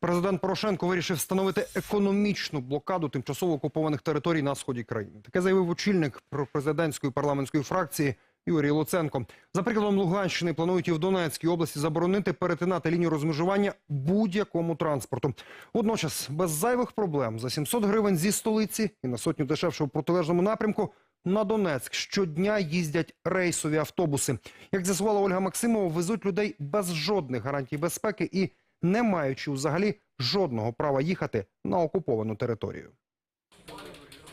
Президент Порошенко вирішив встановити економічну блокаду тимчасово окупованих територій на сході країни. Таке заявив очільник президентської парламентської фракції Юрій Луценко. За прикладом Луганщини планують і в Донецькій області заборонити перетинати лінію розмежування будь-якому транспорту. Водночас без зайвих проблем за 700 гривень зі столиці і на сотню дешевше в протилежному напрямку на Донецьк щодня їздять рейсові автобуси. Як з'ясувала Ольга Максимова, везуть людей без жодних гарантій безпеки і не маючи взагалі жодного права їхати на окуповану територію.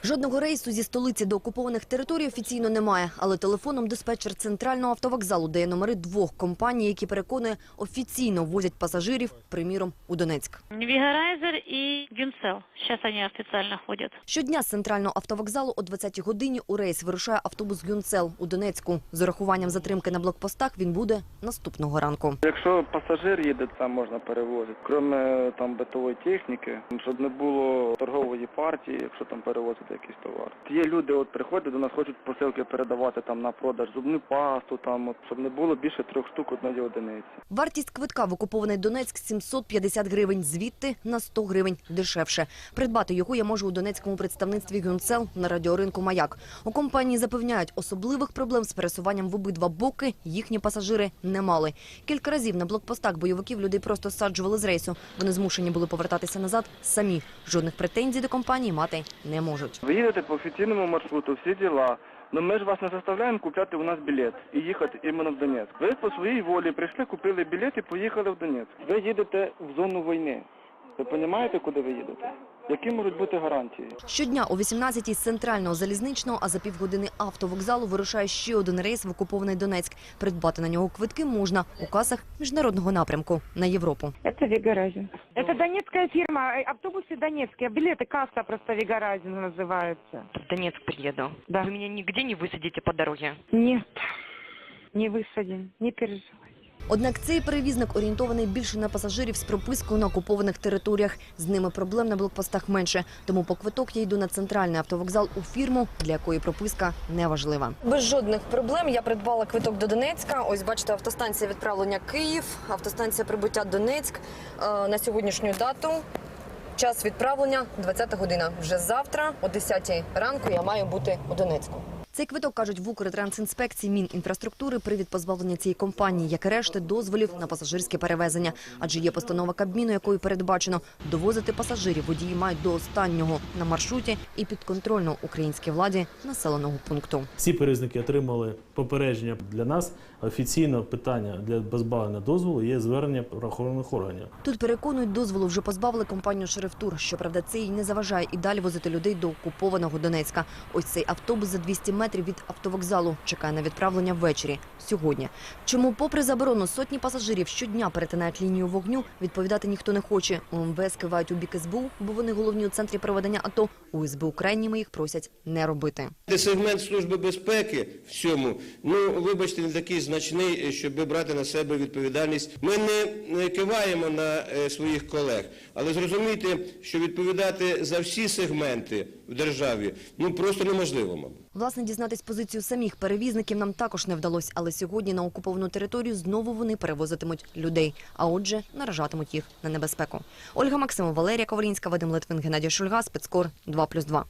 Жодного рейсу зі столиці до окупованих територій офіційно немає, але телефоном диспетчер центрального автовокзалу дає номери двох компаній, які переконує офіційно возять пасажирів, приміром, у Донецьк. Вигарайзер и Гюнсел. Сейчас они официально ходят. Щодня з центрального автовокзалу о 20-й годині у рейс вирушає автобус «Гюнцел» у Донецьку. З урахуванням затримки на блокпостах він буде наступного ранку. Якщо пасажир їде, там можна перевозити. Крім е, там битової техніки, щоб не було торгової партії, якщо там перевозити якийсь товар. Є люди, от приходять до нас, хочуть посилки передавати там на продаж зубну пасту, там от, щоб не було більше трьох штук одної одиниці. Вартість квитка в окупований Донецьк – 750 гривень, звідти на 100 гривень дешевше. Придбати його я можу у донецькому представництві «Гюнцел» на радіоринку «Маяк». У компанії запевняють, особливих проблем з пересуванням в обидва боки їхні пасажири не мали. Кілька разів на блокпостах бойовиків людей просто саджували з рейсу. Вони змушені були повертатися назад самі. Жодних претензій до компанії мати не можуть. Ви їдете по офіційному маршруту, всі діла. Ну ми ж вас не заставляємо купляти у нас білет і їхати іменно в Донецьк. Ви по своїй волі прийшли, купили білет і поїхали в Донецьк. Ви їдете в зону війни. Ви розумієте, куди ви їдете? Які можуть бути гарантії? Щодня о 18-й з центрального залізничного, а за півгодини автовокзалу вирушає ще один рейс в окупований Донецьк. Придбати на нього квитки можна у касах міжнародного напрямку на Європу. Это Вегаразин. Это донецкая фирма, э, автобусы донецкие, билеты касса просто Вегаразин называется. в Донецк приеду. Да. Вы меня нигде не высадите по дороге. Нет, не высадим, не переживай. Однак цей перевізник орієнтований більше на пасажирів з пропискою на окупованих територіях. З ними проблем на блокпостах менше. Тому по квиток я йду на центральний автовокзал у фірму, для якої прописка не важлива. Без жодних проблем я придбала квиток до Донецька. Ось бачите, автостанція відправлення Київ, автостанція прибуття Донецьк Е, на сьогоднішню дату. Час відправлення 20 година. Вже завтра, о 10 ранку, я маю бути у Донецьку. Цей квиток кажуть в Укртрансінспекції Мінінфраструктури привід позбавлення цієї компанії, як і решти дозволів на пасажирське перевезення. Адже є постанова Кабміну, якою передбачено довозити пасажирів водії мають до останнього на маршруті і підконтрольно українській владі населеного пункту. Всі перевізники отримали попередження для нас. Офіційно питання для позбавлення дозволу є звернення правоохоронних органів. Тут переконують, дозволу вже позбавили компанію «Шерифтур». Щоправда, це їй не заважає і далі возити людей до окупованого Донецька. Ось цей автобус за 200 метрів від автовокзалу чекає на відправлення ввечері сьогодні. Чому, попри заборону, сотні пасажирів щодня перетинають лінію вогню, відповідати ніхто не хоче. У МВС кивають у бік СБУ, бо вони головні у центрі проведення АТО. У СБУ крайніми їх просять не робити. Де сегмент служби безпеки в цьому, ну вибачте, не такий значний, щоб брати на себе відповідальність. Ми не не киваємо на е, своїх колег, але зрозумійте, що відповідати за всі сегменти в державі ну просто неможливо, мабуть. Власне, дізнатись позицію самих перевізників нам також не вдалося, але сьогодні на окуповану територію знову вони перевозитимуть людей, а отже, наражатимуть їх на небезпеку. Ольга Максимов, Валерія Ковалінська, Вадим Литвин, Геннадій Шульга, Спецкор 2+,2.